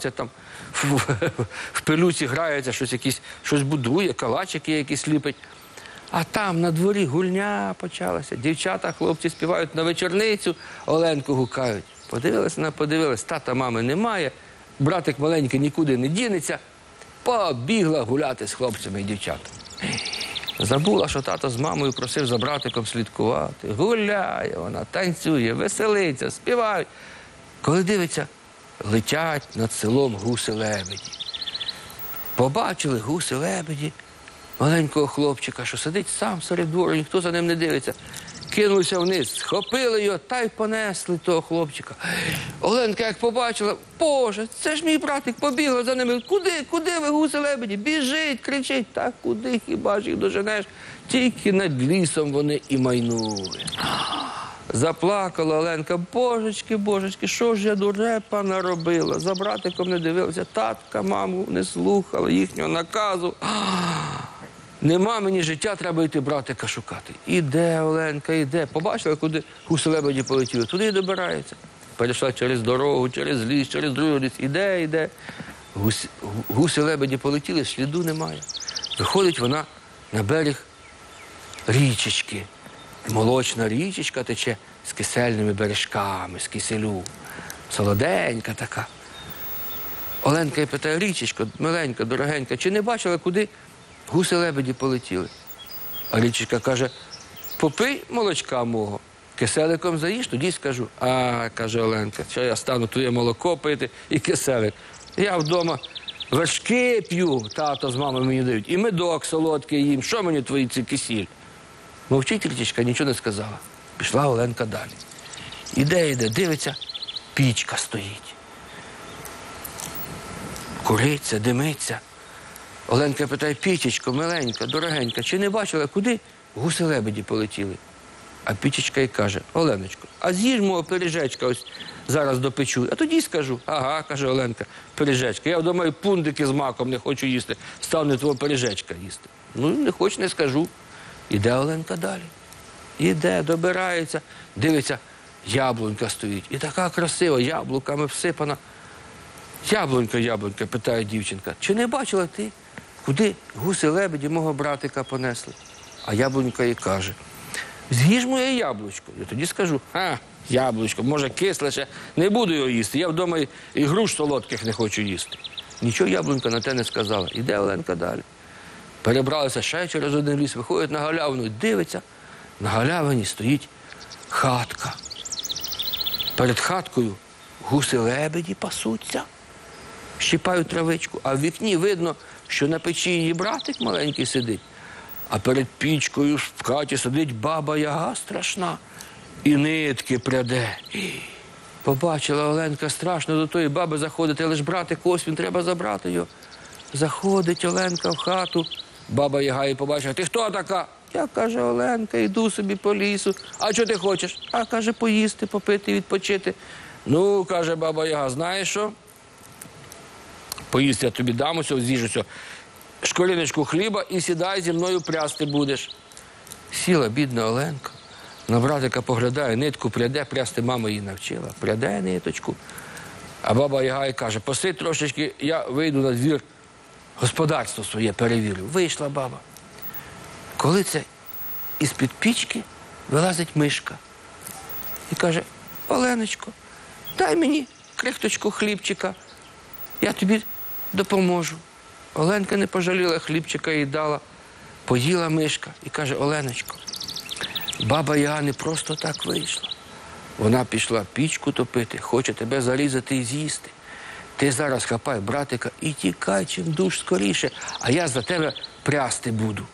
там в, в пилюці грається, щось якісь, щось будує, калачики якісь ліпить. А там на дворі гульня почалася. Дівчата, хлопці співають на вечорницю, Оленку гукають. Подивилися, на подивилась, тата мами немає, братик маленький нікуди не дінеться. Побігла гуляти з хлопцями і дівчатами. Забула, що тато з мамою просив за братиком слідкувати. Гуляє вона, танцює, веселиться, співають. Коли дивиться, летять над селом гуси-лебеді. Побачили гуси-лебеді, маленького хлопчика, що сидить сам серед двору, ніхто за ним не дивиться. Кинулися вниз, схопили його та й понесли того хлопчика. Оленка, як побачила, Боже, це ж мій братик, побігла за ними. Куди, куди ви гуси-лебеді? Біжить, кричить. Та куди хіба ж їх доженеш? Тільки над лісом вони і майнули. Заплакала Оленка, божечки, божечки, що ж я дурепа наробила? За братиком не дивилася, татка, маму не слухала їхнього наказу. Нема мені життя, треба йти братика шукати. Іде Оленка, іде. Побачила, куди гуси лебеді полетіли, туди і добирається. Перейшла через дорогу, через ліс, через другий ліс. Іде, іде. Гуси, гуси лебеді полетіли, сліду немає. Виходить вона на берег річечки. Молочна річечка тече з кисельними бережками, з киселю. Солоденька така. Оленка й питає, річечко, миленька, дорогенька, чи не бачила, куди гуси лебеді полетіли? А річечка каже: попий молочка мого, киселиком заїж, тоді скажу. А, каже Оленка, що я стану твоє молоко пити і киселик. Я вдома вершки п'ю, тато з мамою мені дають, і медок солодкий їм. Що мені твої ці кисіль? Мовчить річечка, нічого не сказала. Пішла Оленка далі. Іде, іде, дивиться, пічка стоїть. Куриться, димиться. Оленка питає, пічечко, миленька, дорогенька, чи не бачила, куди гуси лебеді полетіли? А пічечка й каже: Оленочко, а з'їж мого пиріжечка ось зараз допечу. А тоді скажу. Ага, каже Оленка, пиріжечка. Я вдома і пундики з маком не хочу їсти, стану твого пиріжечка їсти. Ну, не хоч, не скажу. Іде Оленка далі. Іде, добирається, дивиться, яблунька стоїть. І така красива, яблуками всипана. Яблунька, яблунька, питає дівчинка, чи не бачила ти, куди гуси лебеді мого братика понесли? А яблунька їй каже: з'їж моє яблучко. Я тоді скажу, а, яблучко, може, кисле ще, не буду його їсти. Я вдома і, груш солодких не хочу їсти. Нічого яблунька на те не сказала. Іде Оленка далі. Перебралися ще через один ліс, виходять на галявину, дивиться, на галявині стоїть хатка. Перед хаткою гуси лебеді пасуться, щипають травичку, а в вікні видно, що на печі її братик маленький сидить, а перед пічкою в хаті сидить баба яга страшна і нитки пряде. Побачила Оленка страшно до тої баби заходити, але ж братик ось він треба забрати його. Заходить Оленка в хату. Баба Яга її побачила, ти хто така? Я каже, Оленка, йду собі по лісу. А що ти хочеш? А каже, поїсти, попити, відпочити. Ну, каже баба Яга, знаєш що? Поїсти я тобі дам ось з'їж ось школіночку хліба і сідай зі мною прясти будеш. Сіла бідна Оленка. На братика поглядає, нитку пряде, прясти мама її навчила. Пряде ниточку. А баба Яга й каже, посидь трошечки, я вийду на двір, господарство своє перевірю. Вийшла баба. Коли це із-під пічки вилазить мишка і каже: Оленочко, дай мені крихточку хлібчика, я тобі допоможу. Оленка не пожаліла хлібчика і дала, поїла мишка і каже: Оленочко, баба Яга не просто так вийшла. Вона пішла пічку топити, хоче тебе зарізати і з'їсти. Ти зараз хапай братика і тікай чим душ скоріше, а я за тебе прясти буду.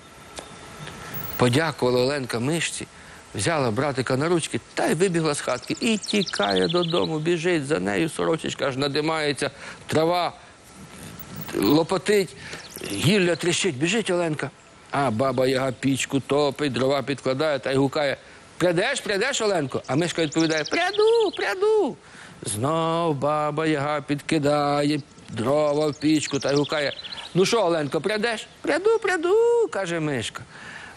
Подякувала Оленка мишці, взяла братика на ручки та й вибігла з хатки і тікає додому, біжить за нею, сорочечка аж надимається, трава лопотить, гілля тріщить, біжить Оленка. А баба яга пічку топить, дрова підкладає та й гукає. Прядеш, прядеш, Оленко? А мишка відповідає: Пряду, пряду. Знов баба яга підкидає дрова в пічку та й гукає. Ну що, Оленко, прядеш? Пряду, пряду, каже мишка.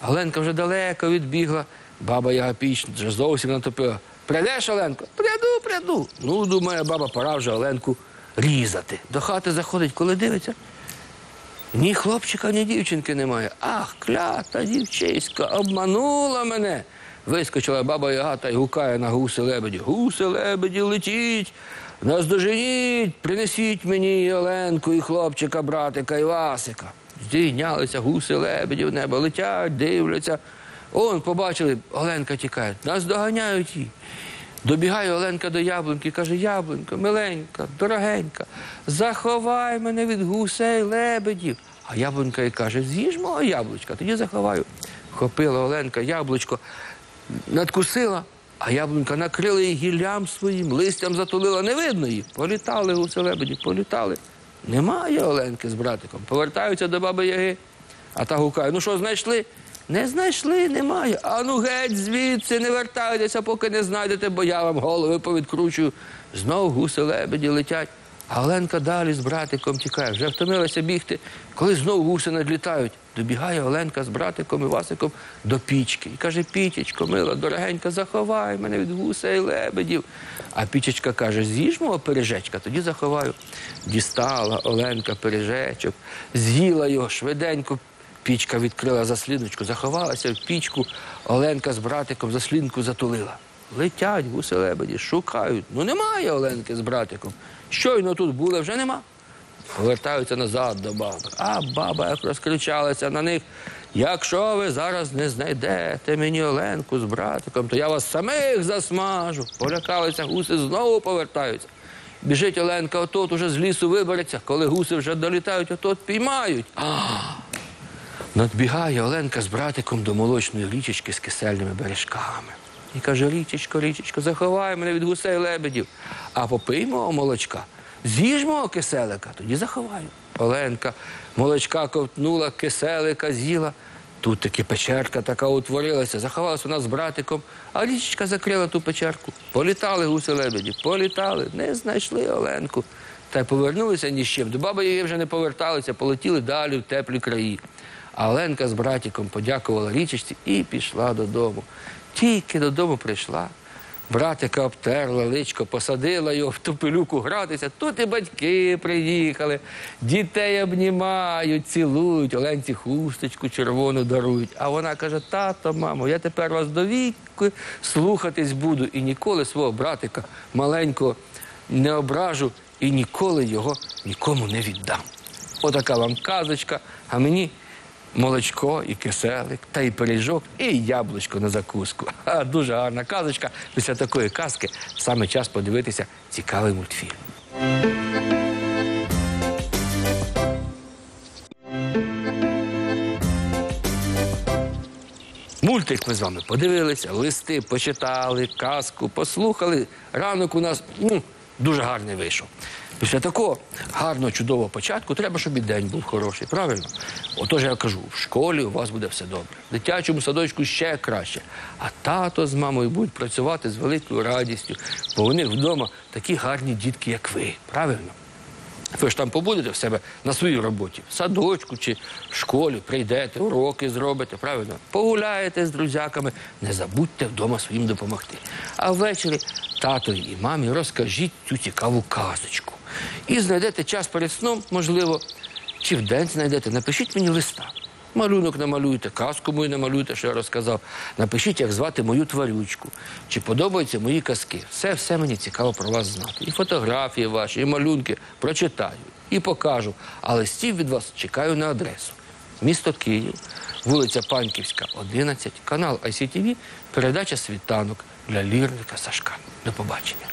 Оленка вже далеко відбігла. Баба яга піч вже зовсім натопила. Прядеш, Оленко? Пряду, пряду. Ну, думає баба, пора вже Оленку різати. До хати заходить, коли дивиться. Ні хлопчика, ні дівчинки немає. Ах, клята дівчиська, обманула мене. Вискочила баба Яга та й гукає на гуси лебеді. Гуси лебеді, летіть, наздоженіть, принесіть мені і Оленку, і хлопчика, братика, і Васика. Здійнялися гуси лебеді в небо, летять, дивляться. Он побачили, Оленка тікає, нас доганяють її. Добігає Оленка до яблуньки каже: Яблунька, миленька, дорогенька, заховай мене від гусей лебедів. А яблунька і каже: з'їж мого яблучка, тоді заховаю. Хопила Оленка яблучко, надкусила, а яблунька накрила її гіллям своїм, листям затулила, не видно її. Політали гуси лебеді, політали. Немає Оленки з братиком. Повертаються до баби Яги. А та гукає: ну що, знайшли? Не знайшли, немає. А ну геть звідси, не вертайтеся, поки не знайдете, бо я вам голови повідкручую. Знов гуси лебеді летять. А Оленка далі з братиком тікає, вже втомилася бігти. Коли знов гуси надлітають, добігає Оленка з братиком і Васиком до пічки. І каже: Пічечко, мила, дорогенька, заховай мене від гусей лебедів. А пічечка каже: з'їж мого пиріжечка, тоді заховаю. Дістала Оленка пиріжечок, з'їла його швиденько. Пічка відкрила засліночку, заховалася в пічку. Оленка з братиком заслінку затулила. Летять гуси лебеді, шукають. Ну немає Оленки з братиком. Щойно тут були, вже нема. Повертаються назад до баби. А баба як розкричалася на них. Якщо ви зараз не знайдете мені Оленку з братиком, то я вас самих засмажу. Полякалися гуси, знову повертаються. Біжить Оленка, отут уже з лісу вибереться. Коли гуси вже долітають, отут піймають. А, Надбігає Оленка з братиком до молочної річечки з кисельними бережками. І каже: річечко, річечко, заховай мене від гусей лебедів, а попий мого молочка, з'їж мого киселика, тоді заховаю. Оленка молочка ковтнула, киселика з'їла. Тут таки печерка така утворилася, заховалася вона з братиком, а річечка закрила ту печерку. Політали гуси лебеді, політали, не знайшли Оленку. Та й повернулися ні з чим. До баби її вже не поверталися, полетіли далі в теплі краї. А Оленка з братиком подякувала річечці і пішла додому. Тільки додому прийшла. Братика обтерла личко, посадила його в ту пилюку гратися. Тут і батьки приїхали, дітей обнімають, цілують, Оленці хусточку червону дарують. А вона каже: тато, мамо, я тепер вас до віку слухатись буду і ніколи свого братика маленького не ображу і ніколи його нікому не віддам. Отака вам казочка, а мені молочко і киселик, та й пиріжок, і яблучко на закуску. Дуже гарна казочка. Після такої казки саме час подивитися цікавий мультфільм. Мультик ми з вами подивилися, листи почитали, казку послухали. Ранок у нас ну, дуже гарний вийшов. Після такого гарного, чудового початку треба, щоб і день був хороший, правильно? Отож я кажу, в школі у вас буде все добре. В дитячому садочку ще краще. А тато з мамою будуть працювати з великою радістю, бо у них вдома такі гарні дітки, як ви. Правильно? Ви ж там побудете в себе на своїй роботі, в садочку чи в школі, прийдете, уроки зробите, правильно? Погуляєте з друзяками, не забудьте вдома своїм допомогти. А ввечері татові і мамі розкажіть цю цікаву казочку. І знайдете час перед сном, можливо, чи вдень знайдете, напишіть мені листа. Малюнок намалюйте, казку мою намалюйте, що я розказав. Напишіть, як звати мою тварючку. Чи подобаються мої казки. Все, все мені цікаво про вас знати. І фотографії ваші, і малюнки прочитаю, і покажу. А листів від вас чекаю на адресу. Місто Київ, вулиця Панківська, 11, канал ICTV, передача світанок для лірника Сашка. До побачення.